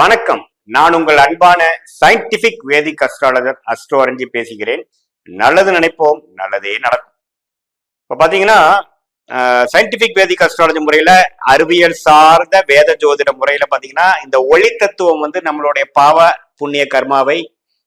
வணக்கம். நான் உங்கள் அன்பான சயின்டிபிக் வேதிக் அஸ்ட்ராலஜர் அஸ்ட்ரோரஞ்சி பேசுகிறேன். நல்லது நினைப்போம் நல்லதே நடக்கும். இப்ப பாத்தீங்கன்னா சயின்டிபிக் வேதிக் அஸ்ட்ராலஜி முறையில அறிவியல் சார்ந்த வேத ஜோதிட முறையில பாத்தீங்கன்னா இந்த ஒளி தத்துவம் வந்து நம்மளுடைய பாவ புண்ணிய கர்மாவை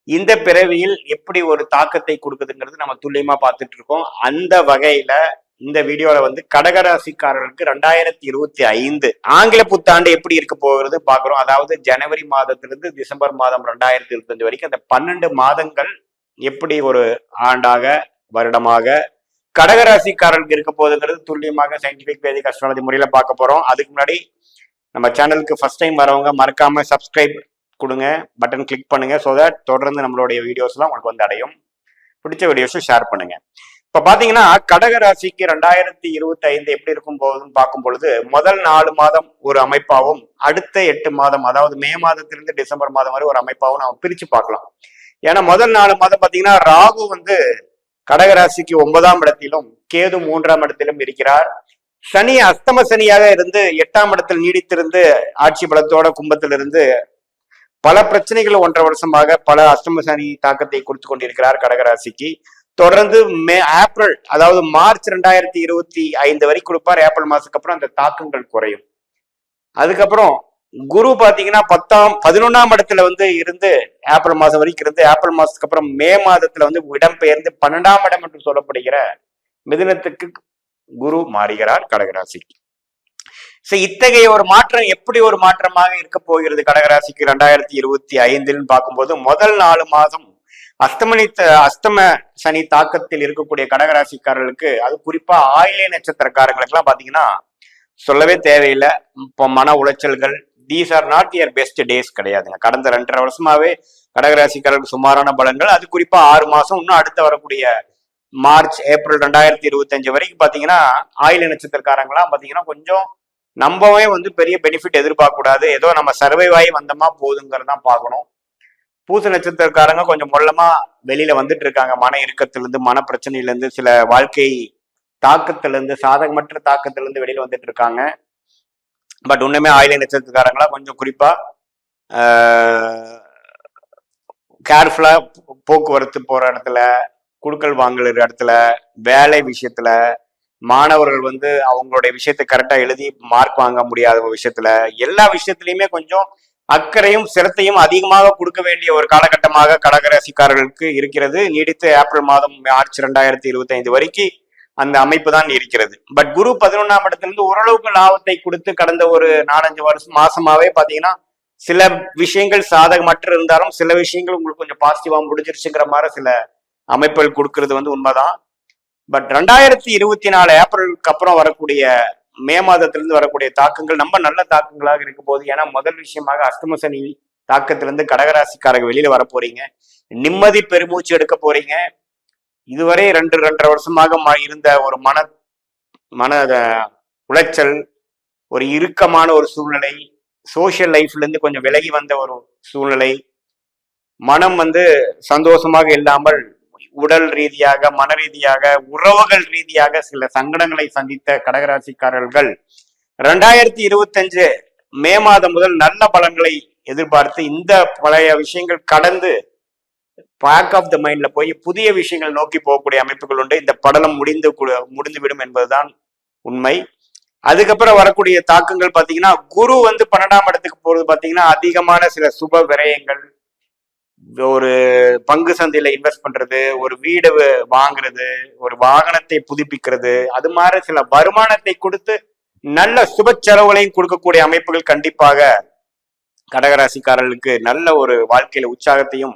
இந்த பிறவியில் எப்படி ஒரு தாக்கத்தை கொடுக்குதுங்கிறது நம்ம துல்லியமா பார்த்துட்டு இருக்கோம். அந்த வகையில இந்த வீடியோல வந்து கடகராசிக்காரர்களுக்கு ரெண்டாயிரத்தி இருபத்தி ஐந்து ஆங்கில புத்தாண்டு எப்படி இருக்க போகிறது பாக்குறோம் அதாவது ஜனவரி மாதத்திலிருந்து டிசம்பர் மாதம் ரெண்டாயிரத்தி இருபத்தஞ்சு வரைக்கும் அந்த பன்னெண்டு மாதங்கள் எப்படி ஒரு ஆண்டாக வருடமாக கடகராசிக்காரர்களுக்கு இருக்க போகுதுங்கிறது துல்லியமாக சயின்டிபிக் வேதிக் அஸ்ட்ராலஜி முறையில பார்க்க போறோம். அதுக்கு முன்னாடி நம்ம சேனலுக்கு ஃபர்ஸ்ட் டைம் வரவங்க மறக்காம சப்ஸ்கிரைப் கொடுங்க பட்டன் கிளிக் பண்ணுங்க ஸோ தட் தொடர்ந்து நம்மளுடைய வீடியோஸ்லாம் உங்களுக்கு வந்து அடையும். பிடிச்ச வீடியோஸும் ஷேர் பண்ணுங்க. இப்ப பாத்தீங்கன்னா கடக ராசிக்கு ரெண்டாயிரத்தி இருபத்தி ஐந்து எப்படி இருக்கும் போதுன்னு பார்க்கும் பொழுது முதல் நாலு மாதம் ஒரு அமைப்பாகவும் அடுத்த எட்டு மாதம் அதாவது மே மாதத்திலிருந்து டிசம்பர் மாதம் வரை ஒரு அமைப்பாகவும் நம்ம பிரிச்சு பார்க்கலாம். ஏன்னா முதல் நாலு மாதம் பாத்தீங்கன்னா ராகு வந்து கடக ராசிக்கு ஒன்பதாம் இடத்திலும் கேது மூன்றாம் இடத்திலும் இருக்கிறார். சனி அஸ்தம சனியாக இருந்து எட்டாம் இடத்தில் நீடித்திருந்து ஆட்சி பலத்தோட கும்பத்திலிருந்து பல பிரச்சனைகள் ஒன்றரை வருஷமாக பல அஸ்தம சனி தாக்கத்தை கொடுத்து கொண்டிருக்கிறார் கடகராசிக்கு தொடர்ந்து மே ஏப்ரல் அதாவது மார்ச் ரெண்டாயிரத்தி இருபத்தி ஐந்து வரை கொடுப்பார். ஏப்ரல் மாசத்துக்கு அப்புறம் அந்த தாக்கங்கள் குறையும். அதுக்கப்புறம் குரு பாத்தீங்கன்னா பத்தாம் பதினொன்னாம் இடத்துல வந்து இருந்து ஏப்ரல் மாசம் வரைக்கும் இருந்து ஏப்ரல் மாசத்துக்கு அப்புறம் மே மாதத்துல வந்து இடம்பெயர்ந்து பன்னெண்டாம் இடம் என்று சொல்லப்படுகிற மிதினத்துக்கு குரு மாறுகிறார் கடகராசிக்கு. சோ இத்தகைய ஒரு மாற்றம் எப்படி ஒரு மாற்றமாக இருக்க போகிறது கடகராசிக்கு? ரெண்டாயிரத்தி இருபத்தி ஐந்துன்னு பார்க்கும்போது முதல் நாலு மாதம் அஸ்தமனித்த அஸ்தம சனி தாக்கத்தில் இருக்கக்கூடிய கடகராசிக்காரர்களுக்கு அது குறிப்பா ஆயிலே நட்சத்திரக்காரங்களுக்கு எல்லாம் பாத்தீங்கன்னா சொல்லவே தேவையில்லை. இப்போ மன உளைச்சல்கள் these are not your best days கிடையாதுங்க. கடந்த ரெண்டரை வருஷமாவே கடகராசிக்காரர்களுக்கு சுமாரான பலன்கள். அது குறிப்பா ஆறு மாசம் இன்னும் அடுத்து வரக்கூடிய மார்ச் ஏப்ரல் ரெண்டாயிரத்தி இருபத்தி அஞ்சு வரைக்கும் பாத்தீங்கன்னா ஆயில நட்சத்திரக்காரங்களாம் பாத்தீங்கன்னா கொஞ்சம் நம்மவே வந்து பெரிய பெனிஃபிட் எதிர்பார்க்க கூடாது ஏதோ நம்ம சர்வைவ் ஆகி வந்தோமா போதுங்கிறதான் பார்க்கணும். பூச நட்சத்திரக்காரங்க கொஞ்சம் மொல்லமா வெளியில வந்துட்டு இருக்காங்க. மன இறுக்கத்திலிருந்து மன பிரச்சனையில இருந்து சில வாழ்க்கை தாக்கத்திலிருந்து சாதகமற்ற தாக்கத்திலிருந்து வெளியில வந்துட்டு இருக்காங்க. பட் உண்மையுமே ஆயிலை நட்சத்திரக்காரங்களா கொஞ்சம் குறிப்பா கேர்ஃபுல்லா போக்குவரத்து போற இடத்துல குடுக்கல் வாங்குற இடத்துல வேலை விஷயத்துல மாணவர்கள் வந்து அவங்களுடைய விஷயத்தை கரெக்டா எழுதி மார்க் வாங்க முடியாத விஷயத்துல எல்லா விஷயத்துலயுமே கொஞ்சம் அக்கறையும் சிரத்தையும் அதிகமாக கொடுக்க வேண்டிய ஒரு காலகட்டமாக கடகராசிக்காரர்களுக்கு இருக்கிறது. நீடித்து ஏப்ரல் மாதம் மார்ச் ரெண்டாயிரத்தி இருபத்தி ஐந்து வரைக்கும் அந்த அமைப்பு தான் இருக்கிறது. பட் குரு பதினொன்னாம் இடத்திலிருந்து ஓரளவுக்கு லாபத்தை கொடுத்து கடந்த ஒரு நாலஞ்சு வருஷம் மாசமாவே பாத்தீங்கன்னா சில விஷயங்கள் சாதகமற்று இருந்தாலும் சில விஷயங்கள் உங்களுக்கு கொஞ்சம் பாசிட்டிவா முடிஞ்சிருச்சுங்கிற மாதிரி சில அமைப்புகள் கொடுக்கறது வந்து உண்மைதான். பட் ரெண்டாயிரத்தி இருபத்தி நாலு ஏப்ரலுக்கு அப்புறம் வரக்கூடிய மே மாதத்திலிருந்து வரக்கூடிய தாக்கங்கள் நம்ம நல்ல தாக்கங்களாக இருக்கும் போது ஏன்னா முதல் விஷயமாக அஷ்டம சனி தாக்கத்திலிருந்து கடகராசிக்காரங்க வெளியில வர போறீங்க. நிம்மதி பெருமூச்சு எடுக்க போறீங்க. இதுவரை ரெண்டு ரெண்டரை வருஷமாக இருந்த ஒரு மன மன உளைச்சல் ஒரு இறுக்கமான ஒரு சூழ்நிலை சோஷியல் லைஃப்ல இருந்து கொஞ்சம் விலகி வந்த ஒரு சூழ்நிலை மனம் வந்து சந்தோஷமாக இல்லாமல் உடல் ரீதியாக மன ரீதியாக உறவுகள் ரீதியாக சில சங்கடங்களை சந்தித்த கடகராசிக்காரர்கள் ரெண்டாயிரத்தி இருபத்தஞ்சு மே மாதம் முதல் நல்ல பலன்களை எதிர்பார்த்து இந்த பழைய விஷயங்கள் கடந்து பேக் ஆஃப் த மைண்ட்ல போய் புதிய விஷயங்கள் நோக்கி போகக்கூடிய அமைப்புகள் உண்டு. இந்த படலம் முடிந்து கு- முடிந்துவிடும் என்பதுதான் உண்மை. அதுக்கப்புறம் வரக்கூடிய தாக்கங்கள் பாத்தீங்கன்னா குரு வந்து பன்னெண்டாம் இடத்துக்கு போறது பாத்தீங்கன்னா அதிகமான சில சுப விரயங்கள் ஒரு பங்கு சந்தையில இன்வெஸ்ட் பண்றது ஒரு வீடு வாங்குறது ஒரு வாகனத்தை புதுப்பிக்கிறது அது மாதிரி சில வருமானத்தை கொடுத்து நல்ல சுப செலவுகளையும் கொடுக்கக்கூடிய அமைப்புகள் கண்டிப்பாக கடகராசிக்காரர்களுக்கு நல்ல ஒரு வாழ்க்கையில உற்சாகத்தையும்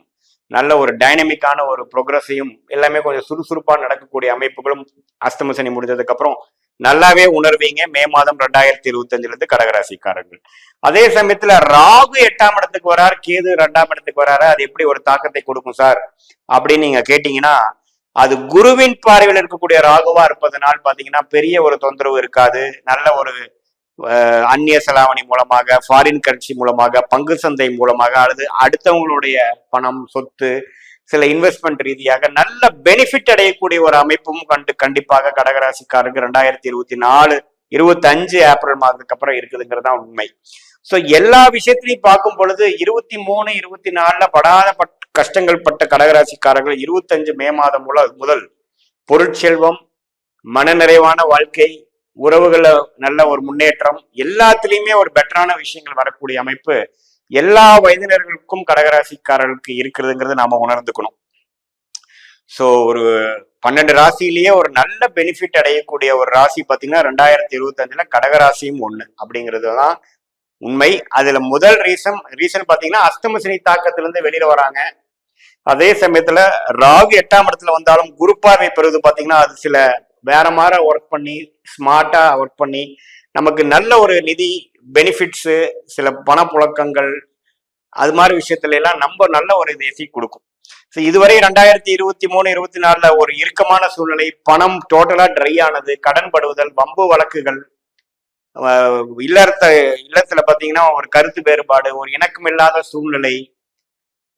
நல்ல ஒரு டைனமிக்கான ஒரு ப்ரோக்ரஸையும் எல்லாமே கொஞ்சம் சுறுசுறுப்பா நடக்கக்கூடிய அமைப்புகளும் அஸ்தம சனி முடிஞ்சதுக்கு அப்புறம் நல்லாவே உணர்வீங்க. மே மாதம் ரெண்டாயிரத்தி இருபத்தி அஞ்சுல இருந்து கடகராசிக்காரர்கள். அதே சமயத்துல ராகு எட்டாம் இடத்துக்கு வரார் கேது ரெண்டாம் இடத்துக்கு வராரு. அது எப்படி ஒரு தாக்கத்தை கொடுக்கும் சார்? அப்படின்னு நீங்க கேட்டீங்கன்னா அது குருவின் பார்வையில் இருக்கக்கூடிய ராகுவா இருப்பதனால் பாத்தீங்கன்னா பெரிய ஒரு தொந்தரவு இருக்காது. நல்ல ஒரு அஹ், அந்நிய செலாவணி மூலமாக ஃபாரின் கரன்சி மூலமாக பங்கு சந்தை மூலமாக அல்லது அடுத்தவங்களுடைய பணம் சொத்து சில இன்வெஸ்ட்மெண்ட் ரீதியாக நல்ல பெனிஃபிட் அடையக்கூடிய ஒரு அமைப்பும் கண்டு கண்டிப்பாக கடகராசிக்காருக்கு ரெண்டாயிரத்தி இருபத்தி நாலு இருபத்தஞ்சு ஏப்ரல் மாதத்துக்கு அப்புறம் இருக்குதுங்கிறது தான் உண்மை. ஸோ எல்லா விஷயத்திலையும் பார்க்கும் பொழுது இருபத்தி மூணு இருபத்தி நாலுல படாத பட் கஷ்டங்கள் பட்ட கடகராசிக்காரர்கள் இருபத்தஞ்சு மே மாதம் முதல் முதல் பொருட்செல்வம் மனநிறைவான வாழ்க்கை உறவுகள நல்ல ஒரு முன்னேற்றம் எல்லாத்துலேயுமே ஒரு பெட்டரான விஷயங்கள் வரக்கூடிய அமைப்பு எல்லா வயதினர்களுக்கும் கடகராசிக்காரர்களுக்கு இருக்கிறதுங்கிறத நாம உணர்ந்துக்கணும். ஸோ ஒரு பன்னெண்டு ராசியிலேயே ஒரு நல்ல பெனிஃபிட் அடையக்கூடிய ஒரு ராசி பார்த்தீங்கன்னா ரெண்டாயிரத்தி இருபத்தஞ்சுல கடகராசியும் ஒன்று அப்படிங்கிறது தான் உண்மை. அதுல முதல் ரீசன் ரீசன் பார்த்தீங்கன்னா அஸ்தமசினி தாக்கத்திலிருந்து வெளியில வராங்க. அதே சமயத்துல ராகு எட்டாம் இடத்துல வந்தாலும் குரு பார்வை பெறுவது பார்த்தீங்கன்னா அது சில வேற மாதிரி ஒர்க் பண்ணி ஸ்மார்ட்டா ஒர்க் பண்ணி நமக்கு நல்ல ஒரு நிதி பெனிஃபிட்ஸு சில பணப்புழக்கங்கள் அது மாதிரி விஷயத்துல எல்லாம் நம்ம நல்ல ஒரு இதை கொடுக்கும். ஸோ இதுவரை ரெண்டாயிரத்தி இருபத்தி மூணு இருபத்தி நாலுல ஒரு இறுக்கமான சூழ்நிலை பணம் டோட்டலா ட்ரை ஆனது கடன் படுவதல் வம்பு வழக்குகள் இல்லறத்த இல்லத்துல பாத்தீங்கன்னா ஒரு கருத்து வேறுபாடு ஒரு இணக்கம் இல்லாத சூழ்நிலை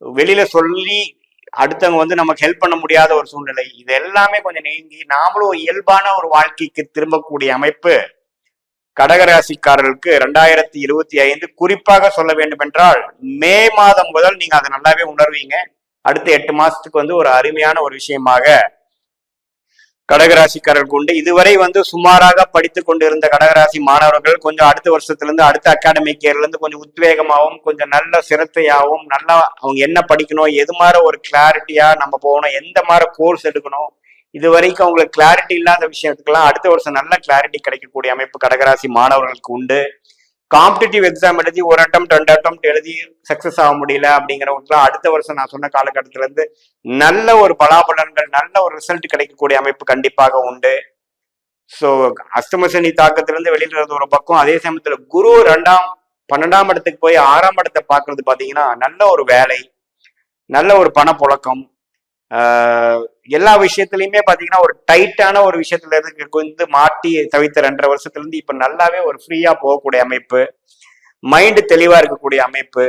வெளியில சொல்லி அடுத்தவங்க வந்து நமக்கு ஹெல்ப் பண்ண முடியாத ஒரு சூழ்நிலை இது எல்லாமே கொஞ்சம் நீங்கி நாமளும் ஒரு இயல்பான ஒரு வாழ்க்கைக்கு திரும்பக்கூடிய அமைப்பு. கடகராசிக்காரர்களுக்கு ரெண்டாயிரத்தி இருபத்தி ஐந்து குறிப்பாக சொல்ல வேண்டும் என்றால் மே மாதம் முதல் நீங்க அதை நல்லாவே உணர்வீங்க. அடுத்த எட்டு மாசத்துக்கு வந்து ஒரு அருமையான ஒரு விஷயமாக கடகராசிக்காரர்கள் உண்டு. இதுவரை வந்து சுமாராக படித்து கொண்டிருந்த கடகராசி மாணவர்கள் கொஞ்சம் அடுத்த வருஷத்துல அடுத்த அகாடமிக் இயர்ல இருந்து கொஞ்சம் உத்வேகமாகவும் கொஞ்சம் நல்ல சிரத்தையாகவும் நல்லா அவங்க என்ன படிக்கணும் எது மாதிரி ஒரு கிளாரிட்டியா நம்ம போகணும் எந்த மாதிரி கோர்ஸ் எடுக்கணும் இது வரைக்கும் அவங்களுக்கு கிளாரிட்டி இல்லாத விஷயத்துக்கெல்லாம் அடுத்த வருஷம் நல்ல கிளாரிட்டி கிடைக்கக்கூடிய அமைப்பு கடகராசி மாணவர்களுக்கு உண்டு. காம்படிட்டிவ் எக்ஸாம் எழுதி ஒரு அட்டம் ரெண்டு அட்டம் எழுதி சக்சஸ் ஆக முடியல அப்படிங்கிறவங்களுக்குலாம் அடுத்த வருஷம் நான் சொன்ன காலகட்டத்தில இருந்து நல்ல ஒரு பலாபலன்கள் நல்ல ஒரு ரிசல்ட் கிடைக்கக்கூடிய அமைப்பு கண்டிப்பாக உண்டு. ஸோ அஷ்டமசனி தாக்கத்திலிருந்து வெளியிடுறது ஒரு பக்கம் அதே சமயத்துல குரு ரெண்டாம் பன்னெண்டாம் இடத்துக்கு போய் ஆறாம் இடத்தை பார்க்கறது பாத்தீங்கன்னா நல்ல ஒரு வேலை நல்ல ஒரு பணப்புழக்கம் எல்லா விஷயத்துலையுமே பாத்தீங்கன்னா ஒரு டைட்டான ஒரு விஷயத்துல இருந்து வந்து மாட்டி தவித்த ரெண்டரை வருஷத்துல இருந்து இப்ப நல்லாவே ஒரு ஃப்ரீயா போகக்கூடிய அமைப்பு மைண்டு தெளிவா இருக்கக்கூடிய அமைப்பு.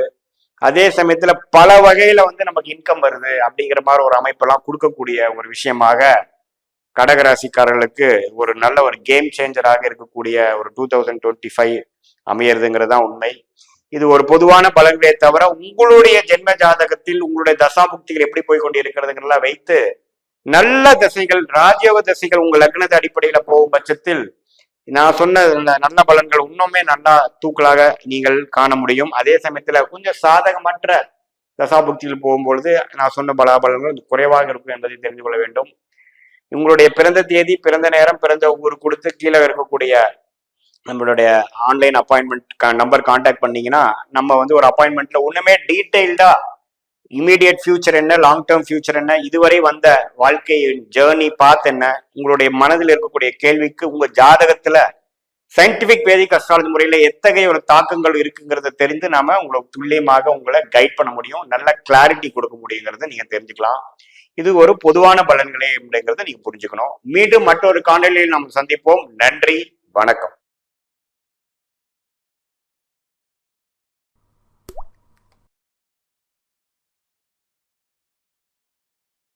அதே சமயத்துல பல வகையில வந்து நமக்கு இன்கம் வருது அப்படிங்கிற மாதிரி ஒரு அமைப்பெல்லாம் கொடுக்கக்கூடிய ஒரு விஷயமாக கடகராசிக்காரர்களுக்கு ஒரு நல்ல ஒரு கேம் சேஞ்சராக இருக்கக்கூடிய ஒரு டூ தௌசண்ட் டுவெண்ட்டி ஃபைவ் அமையறதுங்கிறது தான் உண்மை. இது ஒரு பொதுவான பலன்களே தவிர உங்களுடைய ஜென்ம ஜாதகத்தில் உங்களுடைய தசாபுக்திகள் எப்படி போய் கொண்டு இருக்கிறதுங்கிறதெல்லாம் வைத்து நல்ல தசைகள் ராஜயோக தசைகள் உங்கள் லக்னத்தை அடிப்படையில போகும் பட்சத்தில் நான் சொன்ன நல்ல பலன்கள் இன்னுமே நல்லா தூக்கலாக நீங்கள் காண முடியும். அதே சமயத்துல கொஞ்சம் சாதகமற்ற தசாபுக்திகள் போகும்பொழுது நான் சொன்ன பலாபலன்கள் குறைவாக இருக்கும் என்பதை தெரிந்து கொள்ள வேண்டும். உங்களுடைய பிறந்த தேதி பிறந்த நேரம் பிறந்த ஊர் கொடுத்து கீழே இருக்கக்கூடிய நம்மளுடைய ஆன்லைன் அப்பாயின்மெண்ட் நம்பர் கான்டாக்ட் பண்ணீங்கன்னா நம்ம வந்து ஒரு அப்பாயின்மெண்ட்ல ஒண்ணுமே டீட்டெயில்டா இமீடியட் ஃபியூச்சர் என்ன லாங் டேர்ம் ஃபியூச்சர் என்ன இதுவரை வந்த வாழ்க்கையின் ஜேர்னி பாத் என்ன உங்களுடைய மனதில் இருக்கக்கூடிய கேள்விக்கு உங்க ஜாதகத்துல சயின்டிபிக் வேதிக் அஸ்ட்ராலஜி முறையில எத்தகைய ஒரு தாக்கங்கள் இருக்குங்கிறத தெரிந்து நாம உங்களை துல்லியமாக உங்களை கைட் பண்ண முடியும். நல்ல கிளாரிட்டி கொடுக்க முடியுங்கிறத நீங்க தெரிஞ்சுக்கலாம். இது ஒரு பொதுவான பலன்களே அப்படிங்கிறத நீங்க புரிஞ்சுக்கணும். மீண்டும் மற்றொரு காணொலியில் நாம் சந்திப்போம். நன்றி வணக்கம்.